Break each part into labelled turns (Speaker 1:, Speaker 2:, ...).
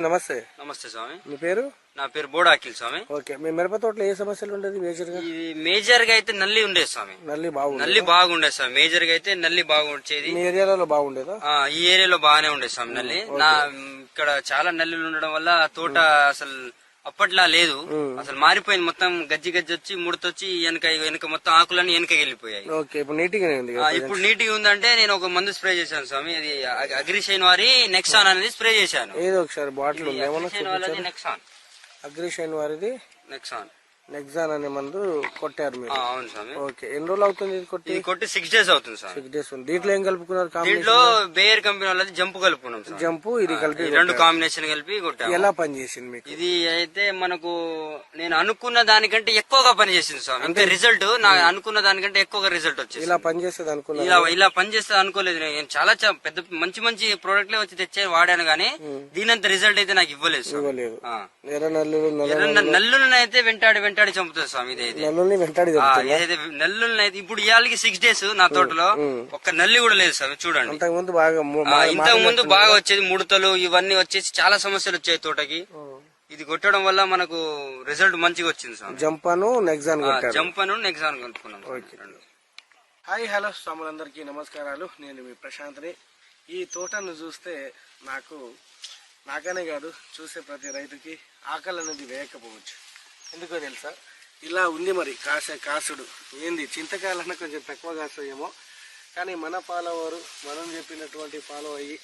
Speaker 1: నమస్తే.
Speaker 2: నమస్తే స్వామి.
Speaker 1: మీ పేరు?
Speaker 2: నా పేరు బోడా అఖిల్ స్వామి.
Speaker 1: ఓకే మీ మిరప తోటలో ఏ సమస్యలు ఉండేది మేజర్గా
Speaker 2: ఇది మేజర్గా అయితే నల్లి ఉండేది స్వామి.
Speaker 1: నల్లి బాగుంది
Speaker 2: నల్లి బాగుండేది స్వామి. మేజర్గా అయితే నల్లి బాగుండేది.
Speaker 1: మీ ఏరియాలో బాగుండేదా?
Speaker 2: ఆ, ఈ ఏరియాలో బాగానే ఉండేది స్వామి నల్లి. నా ఇక్కడ చాలా నల్లిలు ఉండడం వల్ల తోట అసలు అప్పట్లా లేదు. అసలు మారిపోయింది మొత్తం గజ్జి గజ్జి వచ్చి ముడతొచ్చి వెనక వెనక మొత్తం ఆకులన్నీ వెనక వెళ్ళిపోయాయి.
Speaker 1: ఓకే ఇప్పుడు ఉంది కదా
Speaker 2: ఇప్పుడు నీట్గా ఉందంటే నేను ఒక మందు స్ప్రే చేశాను స్వామి. అది అగ్రిషైన్ వారి నెక్సాన్ అనేది స్ప్రే చేశాను.
Speaker 1: ఏదో ఒకసారి బాటిల్
Speaker 2: నెక్సాన్.
Speaker 1: అగ్రిషైన్ వారిది
Speaker 2: నెక్సాన్.
Speaker 1: నెక్సాన్ అనే మందు కొట్టారు మీరు.
Speaker 2: అవును స్వామి.
Speaker 1: ఓకే. ఎన్ని రోజులు అవుతుంది ఇది కొట్టి?
Speaker 2: ఇది కొట్టి సిక్స్ డేస్ అవుతుంది స్వామి.
Speaker 1: సిక్స్ డేస్ ఉంది. దీంట్లో ఏం కలుపుకున్నారు
Speaker 2: దీంట్లో
Speaker 1: కాంబినేషన్
Speaker 2: బేయర్ కంపెనీ వాళ్ళది జంప్ కలుపుకున్నాం సార్
Speaker 1: జంపు ఇది కలిపి
Speaker 2: ఈ రెండు కాంబినేషన్ కలిపి కొట్టాము.
Speaker 1: ఎలా పనిచేసింది మీకు?
Speaker 2: ఇది అయితే మనకు నేను అనుకున్న దానికంటే ఎక్కువగా పనిచేసింది స్వామి. అంటే రిజల్ట్ నా అనుకున్న దానికంటే ఎక్కువగా రిజల్ట్ వచ్చేసి
Speaker 1: ఇలా పనిచేస్తుంది అనుకున్నారు?
Speaker 2: ఇలా ఇలా పనిచేస్తే అనుకోలేదు. నేను చాలా చా- పెద్ద మంచి మంచి ప్రోడక్ట్లే వచ్చి తెచ్చే వాడాను కానీ దీనంత రిజల్ట్ అయితే నాకు ఇవ్వలేదు స్వామి.
Speaker 1: ఇవ్వలేదు.
Speaker 2: ఆ.
Speaker 1: ఎర్ర నల్లులు నల్ల
Speaker 2: ఎర్ర నల్లులను అయితే వెంటాడి వెంటాడి చంపుతుంది స్వామి ఇదైతే
Speaker 1: నల్లుల్ని వెంటాడి
Speaker 2: ఏదైతే నల్లులను అయితే ఇప్పుడు ఇవాళకి సిక్స్ డేస్ నా తోటలో. ఒక్క నల్లి కూడా లేదు స్వామి చూడండి.
Speaker 1: అంతకు ముందు బాగా ము-
Speaker 2: ఆ, ఇంతకు ముందు బాగా వచ్చేది ముడతలు ఇవన్నీ వచ్చేసి చాలా సమస్యలు వచ్చాయి తోటకి. ఇది కొట్టడం వల్ల మనకు రిజల్ట్ మంచిగా వచ్చింది స్వామి.
Speaker 1: జంపాను నెక్సాన్ కొట్టారు.
Speaker 2: జంప్ అని రెండు.
Speaker 1: హాయ్ హలో స్వాములందరికీ నమస్కారాలు. నేను మీ ప్రశాంత్ని. ఈ తోటను చూస్తే నాకు నాకనే కాదు చూసే ప్రతి రైతుకి ఆకలి అనేది వేయకపోవచ్చు. ఎందుకో తెలుసా? ఇలా ఉంది మరి కాసే కాసుడు. ఏంది? చింతకాయలన్నా కొంచెం తక్కువ కాస్తాయేమో కానీ మన పాలవారు మనం చెప్పినటువంటి ఫాలో అయ్యి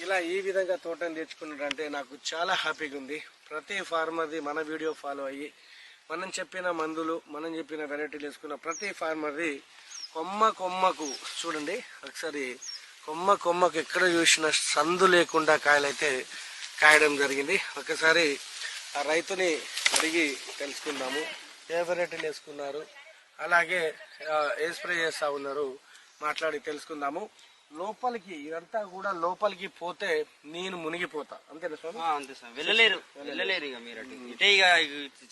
Speaker 1: ఇలా ఈ విధంగా తోటను తెచ్చుకున్నాడంటే నాకు చాలా హ్యాపీగా ఉంది. ప్రతి ఫార్మర్ది మన వీడియో ఫాలో అయ్యి మనం చెప్పిన మందులు మనం చెప్పిన వెరైటీలు వేసుకున్న ప్రతి ఫార్మర్ది కొమ్మ కొమ్మకు చూడండి ఒకసారి కొమ్మ కొమ్మకు ఎక్కడ చూసిన సందు లేకుండా కాయలైతే కాయడం జరిగింది. ఒకసారి ఆ రైతుని అడిగి తెలుసుకుందాము. ఏ వెరైటీలు వేసుకున్నారు? అలాగే ఏ స్ప్రే చేస్తా ఉన్నారు? మాట్లాడి తెలుసుకుందాము. లోపలికి ఇదంతా కూడా లోపలికి పోతే నేను మునిగిపోతా. అంతేనా స్వామి?
Speaker 2: అంతే స్వామి వెళ్ళలేరు. వెళ్ళలేరు ఇక మీరు అటు. ఇటే ఇక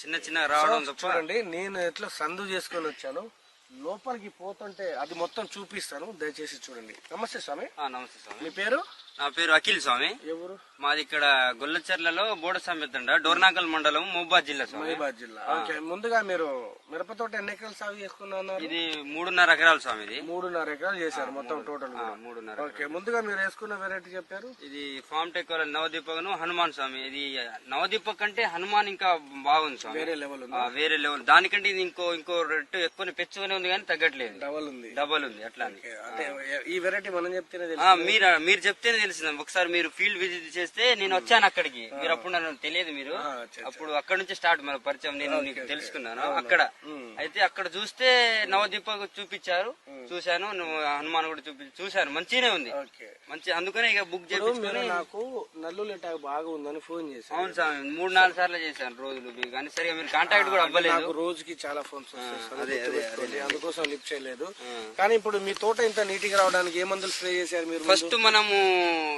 Speaker 2: చిన్న చిన్న రావడం
Speaker 1: చూడండి నేను ఎట్లా సందు చేసుకొని వచ్చాను. లోపలికి పోతుంటే అది మొత్తం చూపిస్తాను. దయచేసి చూడండి. నమస్తే స్వామి.
Speaker 2: నమస్తే స్వామి.
Speaker 1: మీ పేరు?
Speaker 2: నా పేరు అఖిల్ స్వామి.
Speaker 1: ఎవరు?
Speaker 2: మాది ఇక్కడ గొల్లచెర్లలో బోడ సామెతండ డోర్నాకల్ మండలం మహబాద్ జిల్లా స్వామి.
Speaker 1: జిల్లా. ఓకే ముందుగా మీరు మిరప తోట ఎన్ని ఎకరాలు సాగు చేసుకున్నారు?
Speaker 2: ఇది మూడున్నర ఎకరాలు స్వామి ఇది.
Speaker 1: మూడున్నర ఎకరాలు చేశారు మొత్తం టోటల్
Speaker 2: మూడున్నర
Speaker 1: ఓకే ముందుగా మీరు వేసుకున్న వెరైటీ చెప్పారు.
Speaker 2: ఇది ఫామ్ టెక్ నవదీపకను హనుమాన్ స్వామి. ఇది నవదీపక్ కంటే హనుమాన్ ఇంకా బాగుంది స్వామి.
Speaker 1: వేరే లెవెల్
Speaker 2: వేరే లెవెల్ దానికంటే ఇది ఇంకో ఇంకో రెట్టు ఎక్కువ పెచ్చుగానే ఉంది కానీ తగ్గట్లేదు.
Speaker 1: డబల్ ఉంది.
Speaker 2: డబల్ ఉంది అట్లా
Speaker 1: ఈ వెరైటీ మనం
Speaker 2: ఆ, మీరు మీరు చెప్తేనే తెలిసింది ఒకసారి మీరు ఫీల్డ్ విజిట్ చేస్తే నేను వచ్చాను అక్కడికి. మీరు అప్పుడు నన్ను తెలియదు మీరు. అప్పుడు అక్కడ నుంచి స్టార్ట్ మన పరిచయం నేను నీకు తెలుసుకున్నాను. అక్కడ. అయితే అక్కడ చూస్తే నవదీపక్ చూపించారు. చూశాను. హనుమాన్ కూడా చూపి చూశాను మంచిగానే ఉంది. మంచి అందుకనే ఇక బుక్ చేపించుకొని
Speaker 1: నాకు నల్లులు ఎటాక్ బాగా ఉందని ఫోన్ చేశారు.
Speaker 2: అవును స్వామి మూడు నాలుగు సార్లు చేశాను రోజులు. కానీ సరిగా మీరు కాంటాక్ట్ కూడా అవ్వలేదు.
Speaker 1: రోజుకి చాలా ఫోన్స్. అందుకోసం లిఫ్ట్ చేయలేదు. కానీ ఇప్పుడు మీ తోట ఇంత నీట్గా రావడానికి ఏ మందులు స్ప్రే చేశారు మీరు
Speaker 2: ఫస్ట్ మనము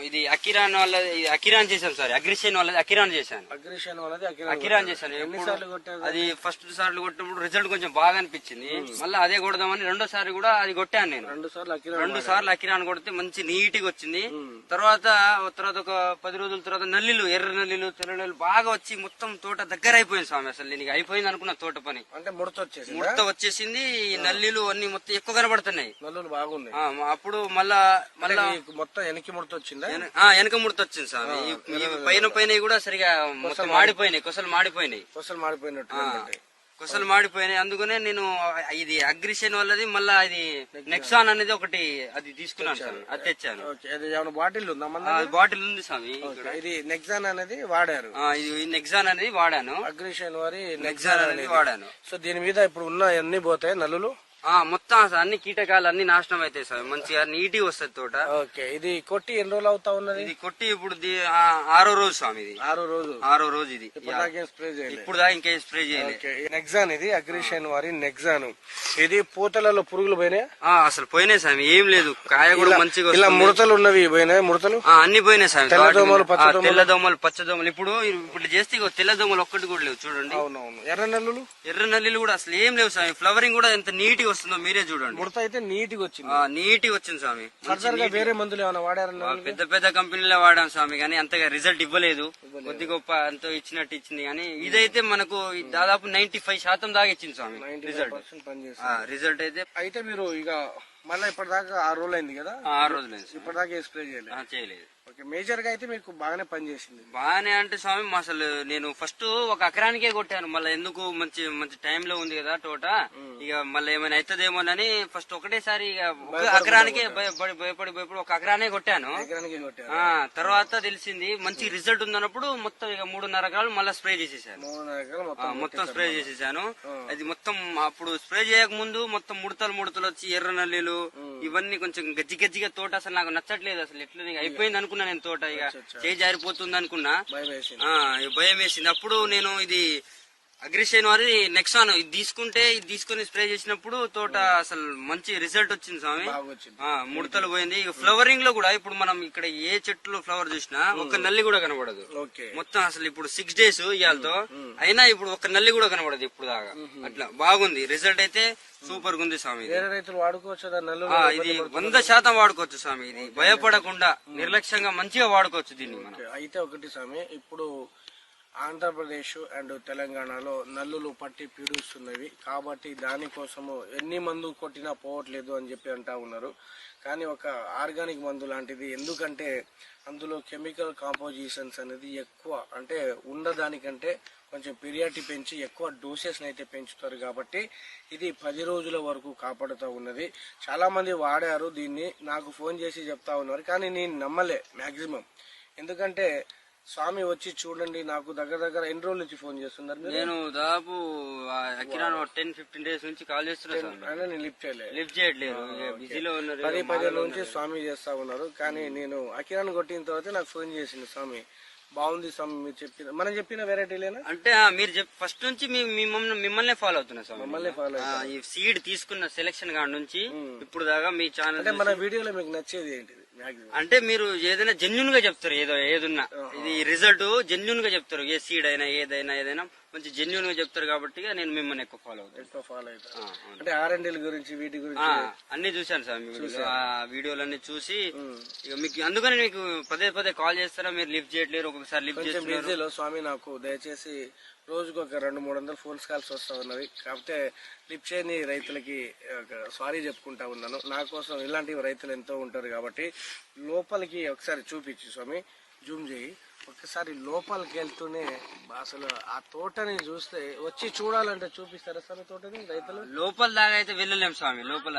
Speaker 2: ఇది అకిరాన్ వాళ్ళ అకిరాన్ చేశాను సారీ అగ్రిషన్ వాళ్ళది అకిరాన్ చేశాను.
Speaker 1: అగ్రిషన్ వాళ్ళది
Speaker 2: అకిరాన్ చేశాను. ఎప్పుడు- అది ఫస్ట్ సార్లు కొట్టినప్పుడు రిజల్ట్ కొంచెం బాగా అనిపించింది. మళ్ళీ అదే కొడదామని రెండోసారి కూడా అది కొట్టాను నేను.
Speaker 1: రెండు సార్లు
Speaker 2: రెండు సార్లు అకిరాన్ కొడితే మంచి నీట్గా వచ్చింది తర్వాత తర్వాత ఒక పది రోజుల తర్వాత నల్లిలు ఎర్ర నల్లిలు తెల్ల నల్లిలు బాగా వచ్చి మొత్తం తోట దగ్గర అయిపోయింది స్వామి అసలు. నేను అయిపోయింది అనుకున్న తోట పని.
Speaker 1: అంటే ముడత వచ్చేసి
Speaker 2: ముడత వచ్చేసింది. ఈ నల్లిలు అన్ని మొత్తం ఎక్కువ కనబడుతున్నాయి.
Speaker 1: నల్లులు బాగున్నాయి.
Speaker 2: అప్పుడు మళ్ళా మళ్ళా
Speaker 1: మొత్తం వెనక్కి ముడత వచ్చిందా?
Speaker 2: వెనక ముడత వచ్చింది స్వామి పైన పైన కూడా సరిగా మొత్తం మాడిపోయినాయి కొసలు మాడిపోయినాయి.
Speaker 1: కొసలు మాడిపోయినట్టు.
Speaker 2: కొసలు మాడిపోయినాయి. అందుకనే నేను ఇది అగ్రిషన్ వల్లది మళ్ళా ఇది నెక్సాన్. అనేది ఒకటి అది తీసుకున్నాను స్వామి అది తెచ్చాను.
Speaker 1: అది బాటిల్ ఉందా
Speaker 2: బాటిల్ ఉంది స్వామి.
Speaker 1: ఇది నెక్సాన్ అనేది వాడారు.
Speaker 2: ఆ, ఇది నెక్సాన్ అనేది వాడాను.
Speaker 1: అగ్రిషన్ వారి
Speaker 2: నెక్సాన్ అనేది వాడాను.
Speaker 1: సో దీని మీద ఇప్పుడు ఉన్న అన్ని పోతాయి నల్లులు?
Speaker 2: మొత్తం అసలు అన్ని కీటకాలు అన్ని నాశనం అవుతాయి స్వామి మంచిగా నీటి వస్తుంది తోట.
Speaker 1: ఓకే ఇది కొట్టి ఎన్ని రోజులు అవుతా ఉన్నది?
Speaker 2: ఇది కొట్టి ఇప్పుడు ది- ఆ, ఆరో రోజు స్వామి ఇది.
Speaker 1: ఆరో రోజు?
Speaker 2: ఆరో రోజు ఇది.
Speaker 1: ఇప్పటిదాకా స్ప్రే చేయలేదు?
Speaker 2: ఇప్పుడు దాకా ఇంకేం స్ప్రే చేయలేదు.
Speaker 1: ఓకే నెక్సాన్ ఇది అగ్రిషన్ వారి నెక్సాన్ ఇది పూతలలో పురుగులు పోయినాయి?
Speaker 2: అసలు పోయినాయి స్వామి ఏం లేదు. కాయ కూడా మంచిగా
Speaker 1: ఇలా
Speaker 2: వస్తుంది.
Speaker 1: ముడతలు ఉన్నవి పోయినాయి ముడతలు?
Speaker 2: ఆ, అన్ని పోయినాయి స్వామి
Speaker 1: తెల్ల
Speaker 2: వాటి
Speaker 1: దోమలు. పచ్చ
Speaker 2: ఆ,
Speaker 1: దోమలు?
Speaker 2: తెల్ల దోమలు పచ్చ దోమలు. ఇప్పుడు ఇప్పుడు చేస్తే ఇగో తెల్ల దోమలు ఒక్కటి కూడా లేవు చూడండి.
Speaker 1: అవునవును. ఎర్ర నల్లులు?
Speaker 2: ఎర్ర నల్లిలు కూడా అసలు ఏం లేవు స్వామి ఫ్లవరింగ్ కూడా ఎంత నీట్గా వస్తుందో మీరే చూడండి.
Speaker 1: ముడత అయితే నీట్గా వచ్చింది.
Speaker 2: నీట్గా వచ్చింది స్వామి.
Speaker 1: వేరే మందులు ఏమైనా వాడారన్నా
Speaker 2: పెద్ద పెద్ద కంపెనీలో వాడాం స్వామి కానీ అంతగా రిజల్ట్ ఇవ్వలేదు. కొద్ది గొప్ప అంతో ఇచ్చినట్టు ఇచ్చింది కానీ ఇదైతే మనకు దాదాపు నైన్టీ ఫైవ్ శాతం దాకా ఇచ్చింది స్వామి రిజల్ట్. రిజల్ట్ అయితే
Speaker 1: అయితే మీరు ఇక మళ్ళీ ఇప్పటిదాకా ఆరు రోజులు అయింది కదా
Speaker 2: ఆరు రోజులు.
Speaker 1: ఇప్పటిదాకా స్ప్రే చేయలేదు?
Speaker 2: చేయలేదు.
Speaker 1: మేజర్గా అయితే మీకు బాగానే పనిచేసింది.
Speaker 2: బాగానే అంటే స్వామి మా అసలు నేను ఫస్ట్ ఒక ఎకరానికే కొట్టాను. మళ్ళీ ఎందుకు మంచి మంచి టైంలో ఉంది కదా తోట ఇక మళ్ళీ ఏమైనా అవుతుందేమోనని ఫస్ట్ ఒకటేసారి ఇక ఒక ఎకరానికే భయపడి భయపడి భయపడి ఒక ఎకరానే కొట్టాను.
Speaker 1: ఎకరానికి కొట్టారు.
Speaker 2: ఆ తర్వాత తెలిసింది మంచి రిజల్ట్ ఉందన్నప్పుడు మొత్తం ఇక మూడున్నర ఎకరాలు మళ్ళీ స్ప్రే చేసేసాను
Speaker 1: మూడున్నర ఎకరాలు
Speaker 2: ఆ,
Speaker 1: మొత్తం
Speaker 2: మొత్తం స్ప్రే చేసేసాను. అది మొత్తం అప్పుడు స్ప్రే చేయక ముందు మొత్తం ముడతలు ముడతలు వచ్చి ఎర్ర నల్లీలు ఇవన్నీ కొంచెం గజ్జి గజ్జిగా తోట అసలు నాకు నచ్చట్లేదు. అసలు ఎట్లా అయిపోయింది అనుకున్నా నేను తోట ఇక. చేయి జారిపోతుంది అనుకున్నా
Speaker 1: భయం వేసింది.
Speaker 2: అప్పుడు నేను ఇది అగ్రిషైన్ వారి నెక్సాన్. ఇది తీసుకుంటే ఇది తీసుకుని స్ప్రే చేసినప్పుడు తోట అసలు మంచి రిజల్ట్ వచ్చింది స్వామి. ఆ, ముడతలు పోయింది. ఇక ఫ్లవరింగ్లో కూడా ఇప్పుడు మనం ఇక్కడ ఏ చెట్లు ఫ్లవర్ చూసినా ఒక్క నల్లి కూడా కనబడదు.
Speaker 1: ఓకే.
Speaker 2: మొత్తం అసలు ఇప్పుడు సిక్స్ డేస్ ఇవాళతో అయినా ఇప్పుడు ఒక్క నల్లి కూడా కనబడదు ఇప్పుడు దాకా. అట్లా బాగుంది. రిజల్ట్ అయితే సూపర్ ఉంది స్వామి ఇది.
Speaker 1: వేరే రైతులు వాడుకోవచ్చు? కదా నల్లు
Speaker 2: ఆ, ఇది వంద శాతం వాడుకోవచ్చు స్వామి ఇది. భయపడకుండా నిర్లక్ష్యంగా మంచిగా వాడుకోవచ్చు దీన్ని మనం.
Speaker 1: అయితే ఒకటి స్వామి ఇప్పుడు ఆంధ్రప్రదేశ్ అండ్ తెలంగాణలో నల్లులు పట్టి పీడిస్తున్నవి. కాబట్టి దానికోసము ఎన్ని మందు కొట్టినా పోవట్లేదు అని చెప్పి అంటా ఉన్నారు. కానీ ఒక ఆర్గానిక్ మందు లాంటిది. ఎందుకంటే అందులో కెమికల్ కాంపోజిషన్స్ అనేది ఎక్కువ. అంటే ఉన్నదానికంటే కొంచెం పిరియాటి పెంచి ఎక్కువ డోసెస్ని అయితే పెంచుతారు కాబట్టి ఇది పది రోజుల వరకు కాపాడుతూ ఉన్నది. చాలామంది వాడారు దీన్ని. నాకు ఫోన్ చేసి చెప్తా ఉన్నారు. కానీ నేను నమ్మలే మ్యాక్సిమం ఎందుకంటే స్వామి వచ్చి చూడండి నాకు దగ్గర దగ్గర ఎన్ని రోజుల నుంచి ఫోన్ చేస్తున్నారు
Speaker 2: నేను దాదాపు అకిరాన్ టెన్ ఫిఫ్టీన్ డేస్ నుంచి కాల్ చేస్తున్నా స్వామి.
Speaker 1: అయినా నేను లిఫ్ట్ చేయలే.
Speaker 2: లిఫ్ట్ చేయట్లేదు బిజీలో ఉన్నారు
Speaker 1: పది పదిహేను నుంచి స్వామి చేస్తా ఉన్నారు కానీ నేను అకిరాన్ కొట్టిన తర్వాత నాకు ఫోన్ చేసింది స్వామి. బాగుంది స్వామి మీరు చెప్పిన మనం చెప్పిన వెరైటీలేనా?
Speaker 2: అంటే ఆ, మీరు చెప్ ఫస్ట్ నుంచి మీ- మిమ్మల్ని మిమ్మల్నే ఫాలో అవుతున్నా స్వామి.
Speaker 1: మమ్మల్ని ఫాలో
Speaker 2: ఆ, ఈ సీడ్ తీసుకున్న సెలక్షన్ కాడ నుంచి ఇప్పుడు దాకా మీ ఛానల్
Speaker 1: అంటే మన వీడియోలో మీకు నచ్చేది ఏంటిది? మాక్సిమం
Speaker 2: అంటే మీరు ఏదైనా జెన్యున్గా చెప్తారు ఏదో ఏదున్నా. ఇది రిజల్ట్ జెన్యున్గా చెప్తారు ఏ సీడ్ అయినా ఏదైనా ఏదైనా. మంచి జెన్యున్గా చెప్తారు కాబట్టి నేను మిమ్మల్ని ఎక్కువ ఫాలో అవుతాను.
Speaker 1: ఎక్కువ ఫాలో అవుతారు. అంటే ఆర్ఎండిల గురించి వీటి
Speaker 2: ఆ,
Speaker 1: గురించి
Speaker 2: అన్ని చూశాను సార్ మీ వీడియోలో. ఆ వీడియోలన్నీ చూసి ఇక మీకు అందుకని మీకు పదే పదే కాల్ చేస్తారా? మీరు లిఫ్ట్ చేయట్లేరు ఒక్కొక్కసారి లిఫ్ట్
Speaker 1: కొంచెం
Speaker 2: చేస్తున్నారు.
Speaker 1: బిజీలో స్వామి నాకు దయచేసి రోజుకు ఒక రెండు మూడు వందల ఫోన్స్ కాల్స్ వస్తా ఉన్నవి. కాకపోతే లిఫ్ట్ చేయని రైతులకి సారీ చెప్పుకుంటా ఉన్నాను. నా కోసం ఇలాంటి రైతులు ఎంతో ఉంటారు కాబట్టి లోపలికి ఒకసారి చూపించు స్వామి. జూమ్ చేయి. ఒక్కసారి లోపలికి వెళ్తూనే అసలు ఆ తోటని చూస్తే వచ్చి చూడాలంటే చూపిస్తారా సార్ తోటని రైతులు?
Speaker 2: లోపల దాకా అయితే వెళ్ళలేం స్వామి లోపల.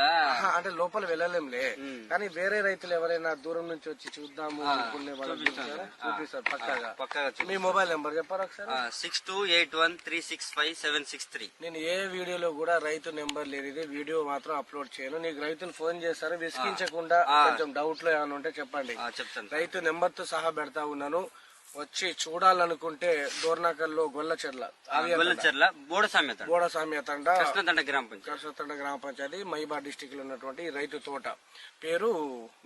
Speaker 1: అంటే లోపల వెళ్ళలేంలే. కానీ వేరే రైతులు ఎవరైనా దూరం నుంచి వచ్చి చూద్దాము అనుకునే చూపిస్తారా? చూపిస్తారు పక్కాగా.
Speaker 2: పక్కగా
Speaker 1: మీ మొబైల్ నెంబర్ చెప్పారా ఒకసారి?
Speaker 2: Six two eight one three six five seven six three.
Speaker 1: నేను ఏ వీడియోలో కూడా రైతు నెంబర్ లేదు వీడియో మాత్రం అప్లోడ్ చేయను. నీకు రైతులు ఫోన్ చేస్తారు విసిగించకుండా కొంచెం డౌట్లో ఏమైనా ఉంటే చెప్పండి.
Speaker 2: చెప్తాను.
Speaker 1: రైతు నెంబర్తో సహా పెడతా ఉన్నాను. వచ్చి చూడాలనుకుంటే దోర్నాకల్లో గొల్లచెర్ల
Speaker 2: వెల్లచెర్ల బోడ సామెత
Speaker 1: గోడ సామ్యతండ
Speaker 2: కృష్ణతండ గ్రామ పంచాయతీ.
Speaker 1: కర్సతండ గ్రామ పంచాయతీ మైబా డిస్టిక్లో ఉన్నటువంటి రైతు తోట. పేరు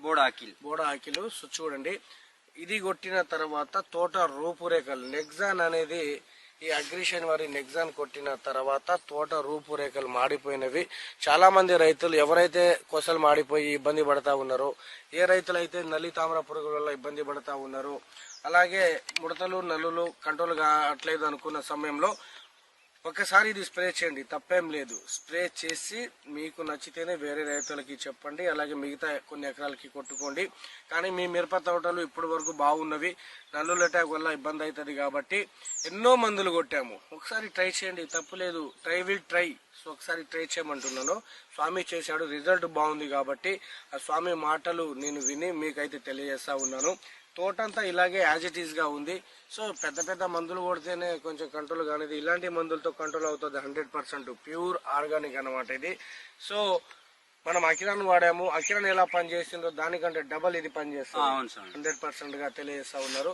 Speaker 2: బోడ అఖిల్.
Speaker 1: బోడ ఆకిలు చూడండి ఇది కొట్టిన తర్వాత తోట రూపురేఖలు. నెగ్జాన్ అనేది ఈ అగ్రిషన్ వారి నెగ్జాన్ కొట్టిన తర్వాత తోట రూపురేఖలు మాడిపోయినవి. చాలా మంది రైతులు ఎవరైతే కొసలు మాడిపోయి ఇబ్బంది పడతా ఉన్నారో ఏ రైతులైతే నల్లి తామర పురుగుల వల్ల ఇబ్బంది పడతా ఉన్నారో అలాగే ముడతలు నల్లులు కంట్రోల్ కావట్లేదు అనుకున్న సమయంలో ఒకసారి ఇది స్ప్రే చేయండి తప్పేం లేదు. స్ప్రే చేసి మీకు నచ్చితేనే వేరే రైతులకి చెప్పండి అలాగే మిగతా కొన్ని ఎకరాలకి కొట్టుకోండి. కానీ మీ మిరప తోటలు ఇప్పటి వరకు బాగున్నవి. నల్లుల అటాక్ వల్ల ఇబ్బంది అవుతుంది కాబట్టి ఎన్నో మందులు కొట్టాము. ఒకసారి ట్రై చేయండి తప్పులేదు ట్రై విల్ ట్రై. సో ఒకసారి ట్రై చేయమంటున్నాను. స్వామి చేశాడు రిజల్ట్ బాగుంది కాబట్టి ఆ స్వామి మాటలు నేను విని మీకైతే తెలియజేస్తా ఉన్నాను. తోటంతా ఇలాగే యాజ్ ఇట్ ఈస్గా ఉంది. సో పెద్ద పెద్ద మందులు కొడితేనే కొంచెం కంట్రోల్ కానిది. ఇలాంటి మందులతో కంట్రోల్ అవుతుంది హండ్రెడ్ పర్సెంట్ ప్యూర్ ఆర్గానిక్ అన్నమాట ఇది. సో మనం అకిరాన్ వాడాము. అకిరాన్ ఎలా పనిచేసిందో దానికంటే డబల్ ఇది పనిచేస్తుంది. హండ్రెడ్ పర్సెంట్గా తెలియజేస్తా ఉన్నారు.